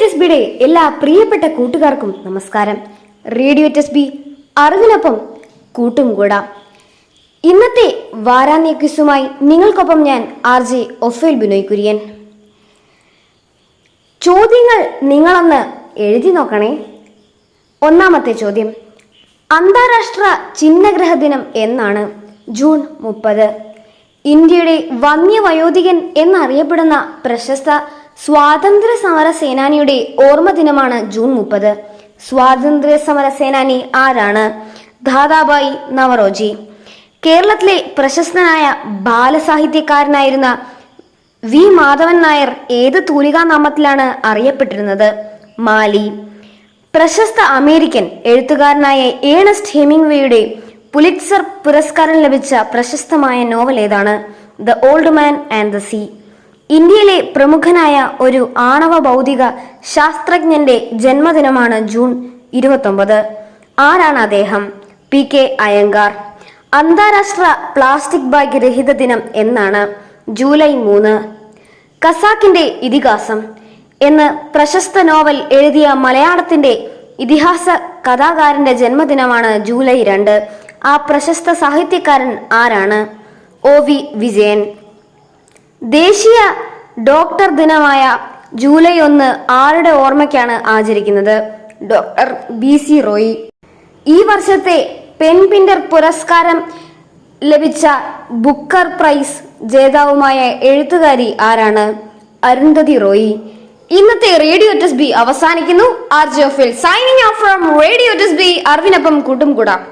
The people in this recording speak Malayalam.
ടെസ് ബിയുടെ എല്ലാ പ്രിയപ്പെട്ട കൂട്ടുകാർക്കും നമസ്കാരം. റേഡിയോ ടെസ് ബി അറിവിനൊപ്പം കൂട്ടും കൂടാ ഇന്നത്തെ വാരാന്യ ക്വിസുമായി നിങ്ങൾക്കൊപ്പം ഞാൻ ആർ ജെ ഒഫേൽ ബിനോയ് കുര്യൻ ചോദ്യങ്ങൾ നിങ്ങളൊന്ന് എഴുതി നോക്കണേ. ഒന്നാമത്തെ ചോദ്യം. അന്താരാഷ്ട്ര ചിഹ്നഗ്രഹ ദിനം എന്നാണ് ജൂൺ മുപ്പത്. ഇന്ത്യയുടെ വന്യവയോധികൻ എന്നറിയപ്പെടുന്ന പ്രശസ്ത സ്വാതന്ത്ര്യ സമര സേനാനിയുടെ ഓർമ്മ ദിനമാണ് ജൂൺ മുപ്പത്. സ്വാതന്ത്ര്യ സമര സേനാനി ആരാണ്? ദാദാബായി നവറോജി. കേരളത്തിലെ പ്രശസ്തനായ ബാലസാഹിത്യകാരനായിരുന്ന വി മാധവൻ നായർ ഏത് തൂലികാ നാമത്തിലാണ് അറിയപ്പെട്ടിരുന്നത്? മാലി. പ്രശസ്ത അമേരിക്കൻ എഴുത്തുകാരനായ ഏണസ്റ്റ് ഹെമിംഗ്വേയുടെ പുലിറ്റ്സർ പുരസ്കാരം ലഭിച്ച പ്രശസ്തമായ നോവൽ ഏതാണ്? The old man and the sea. ഇന്ത്യയിലെ പ്രമുഖനായ ഒരു ആണവ ഭൗതിക ശാസ്ത്രജ്ഞന്റെ ജന്മദിനമാണ് ജൂൺ ഇരുപത്തൊമ്പത്. ആരാണ് അദ്ദേഹം? പി കെ അയ്യങ്കാർ അന്താരാഷ്ട്ര പ്ലാസ്റ്റിക് ബാഗ് രഹിത ദിനം എന്നാണ് ജൂലൈ മൂന്ന്. കസാക്കിന്റെ ഇതിഹാസം. എന്ന് പ്രശസ്ത നോവൽ എഴുതിയ മലയാളത്തിന്റെ ഇതിഹാസ കഥാകാരന്റെ ജന്മദിനമാണ് ജൂലൈ രണ്ട്. ആ പ്രശസ്ത സാഹിത്യകാരൻ ആരാണ്? O V Vijayan. ദേശീയ ഡോക്ടർ ദിനമായ ജൂലൈ ഒന്ന് ആരുടെ ഓർമ്മയ്ക്കാണ് ആചരിക്കുന്നത്? Doctor B C Roy. ഈ വർഷത്തെ പെൻപിൻഡർ പുരസ്കാരം ലഭിച്ച ബുക്കർ പ്രൈസ് ജേതാവുമായ എഴുത്തുകാരി ആരാണ്? അരുന്ധതി റോയി. ഇന്നത്തെ റേഡിയോ ടെസ് ബി അവസാനിക്കുന്നു. ആർ ജെ ഓഫിൽ സൈനിങ് ഓഫ് ഫ്രം റേഡിയോ ടെസ് ബി അറിവിനൊപ്പം കൂട്ടും കൂടാം